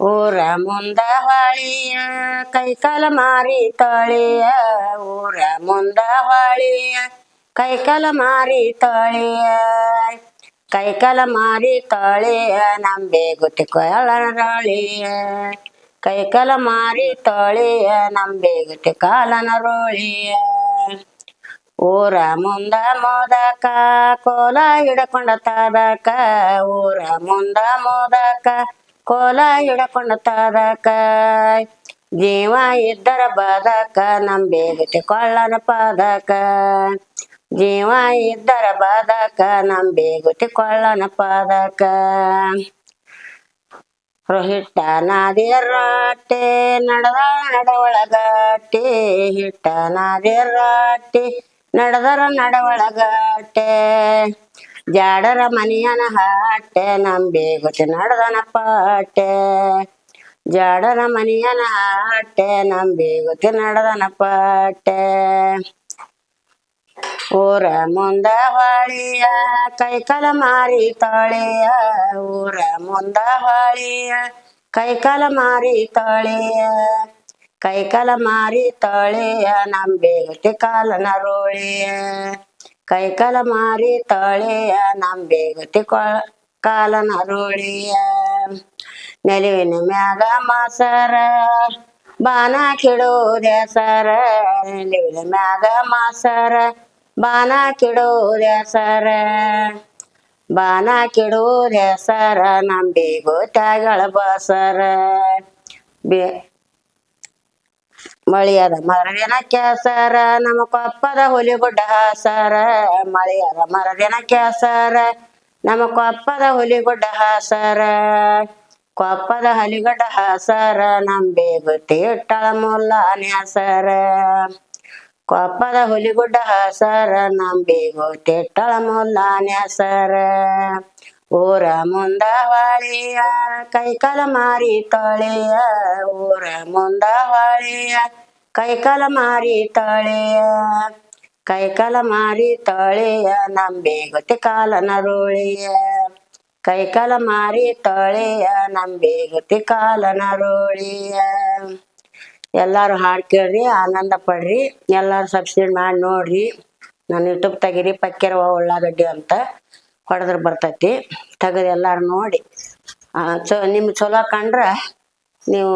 ಊರ ಮುಂದ ಹೊಳಿಯ ಕೈಕಾಲ ಮಾರಿ ತೊಳೆಯ ಊರ ಮುಂದ ಹೊಳಿಯ ಕೈಕಾಲ ಮಾರಿ ತೊಳೆಯ ಕೈಕಾಲ ಮಾರಿ ತೊಳೆಯ ನಂಬೆ ಗುಟ್ಟಿ ಕೊಳರಳಿಯ ಕೈಕಾಲ ಮಾರಿ ತೊಳೆಯ ನಂಬೆ ಗುಟ್ಟಿ ಕಾಲನ ರೋಳಿಯ ಊರ ಮುಂದ ಮೋದಕ, ಕೋಲ ಹಿಡಕೊಂಡ ತಾದಕ ಊರ ಮುಂದ ಮೋದಕ, ಕೋಲ ಹಿಡಕೊಂಡ ತಾದಕ ಜೀವ ಇದ್ದರ ಬದಕ ನಂಬೇಗತಿ ಕೊಳ್ಳನ ಪದಕ. ಜೀವ ಇದ್ದರ ಬದಕ ನಂಬೇಗತಿ ಕೊಳ್ಳನ ಪದಕ. ಹಿಟ್ಟ ನಡದ ನಡ ನಡವಳಗಟ್ಟಿ ಹಿಟ್ಟ ನಾದಿರಾಟಿ ನಡೆದರ ನಡವಳಗಟ್ಟೆ ಜಾಡರ ಮನಿಯನ ಹಾಟೆ ನಂಬಿ ಗೊತ್ತಿ ನಡೆದನ ಪಾಟೆ ಜಾಡರ ಮನಿಯನ ಹಾಟೆ ನಂಬಿ ಗೊತ್ತಿ ನಡೆದನ ಪಾಟೆ ಊರ ಮುಂದ ಹೊಳಿಯ, ಕೈಕಲ ಮಾರಿ ತಾಳಿಯ ಊರ ಮುಂದ ಹೊಳಿಯ, ಕೈಕಲ ಮಾರಿ ತೊಳೆಯ ಕೈಕಾಲ ಮಾರಿ ತಳೆಯ ನಂಬೇಗತಿ ಕಾಲನ ರೋಳಿಯ ಕೈಕಾಲ ಮಾರಿ ತೊಳೆಯ ನಂಬೇಗತಿ ಕಾಲನ ರೋಳಿಯ ನೆಲುವಿನ ಮ್ಯಾಗ ಮಾಸರ ಬಾನ ಕಿಡೋದೆ ಸರ. ನೆಲುವಿನ ಮ್ಯಾಗ ಮಾಸರ ಬಾನ ಕಿಡೋದೆ ಸರ. ಬಾನ ಕಿಡೋದೆ ಸರ ನಂಬಿಗೋ ತ್ಯಾಗಳ ಬಸರ. ಬೇ ಮಳಿಯದ ಮರದಿನ ಕ್ಯಾಸರ, ನಮ್ಮ ಕೊಪ್ಪದ ಹುಲಿಗುಡ್ಡ ಹಾಸರ, ಮಳಿಯದ ಮರದಿನ ಕೆಸರ ನಮ್ಮ ಕೊಪ್ಪದ ಹುಲಿಗುಡ್ಡ ಹಾಸರ, ಕೊಪ್ಪದ ಹಲಿಗಡ್ಡ ಹಾಸರ ನಂಬಿ ಗೊತ್ತಿ ಇಟ್ಟಳ ಮುಲ್ಲ ನ್ಯಾಸರ ಕೊಪ್ಪದ ಹುಲಿಗುಡ್ಡ ಹಾಸರ ನಂಬಿ ಬೇಗುತ್ತಿ ಇಟ್ಟಳ ಮುಲ್ಲ ಊರ ಮುಂದ ಹೊಳಿಯ ಕೈಕಾಲ ಮಾರಿ ತೊಳೆಯ ಊರ ಮುಂದ ಕೈಕಲ ಮಾರಿ ತೊಳೆಯ ಕೈಕಲ ಮಾರಿ ತೊಳೆಯ ನಂಬಿ ಗೊತ್ತಿ ಕಾಲನ ರೋಳಿಯ. ಕೈಕಾಲ ಮಾರಿ ತೊಳೆಯ ನಂಬಿ ಗೊತ್ತಿ ಕಾಲನ ರೋಳಿಯ. ಎಲ್ಲಾರು ಹಾಡು ಕೇಳ್ರಿ, ಆನಂದ ಪಡ್ರಿ. ಎಲ್ಲಾರು ಸಬ್ಸ್ಕ್ರೈಬ್ ಮಾಡಿ ನೋಡ್ರಿ. ನಾನು ಯೂಟ್ಯೂಬ್ ತೆಗೀರಿ ಪಕ್ಕೆರವ ಉಳ್ಳಾಗಡ್ಡಿ ಅಂತ. ಹೊಡೆದ್ರೆ ಬರ್ತೈತಿ. ತೆಗೆದು ಎಲ್ಲಾರು ನೋಡಿ. ಚೊ ನಿಮ್ಗೆ ಚಲೋ ಕಂಡ್ರೆ ನೀವು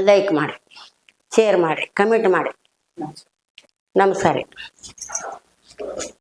ಲೈಕ್ ಮಾಡಿ ಶೇರ್ ಮಾಡಿ ಕಮೆಂಟ್ ಮಾಡಿ. ನಮಸ್ಕಾರ.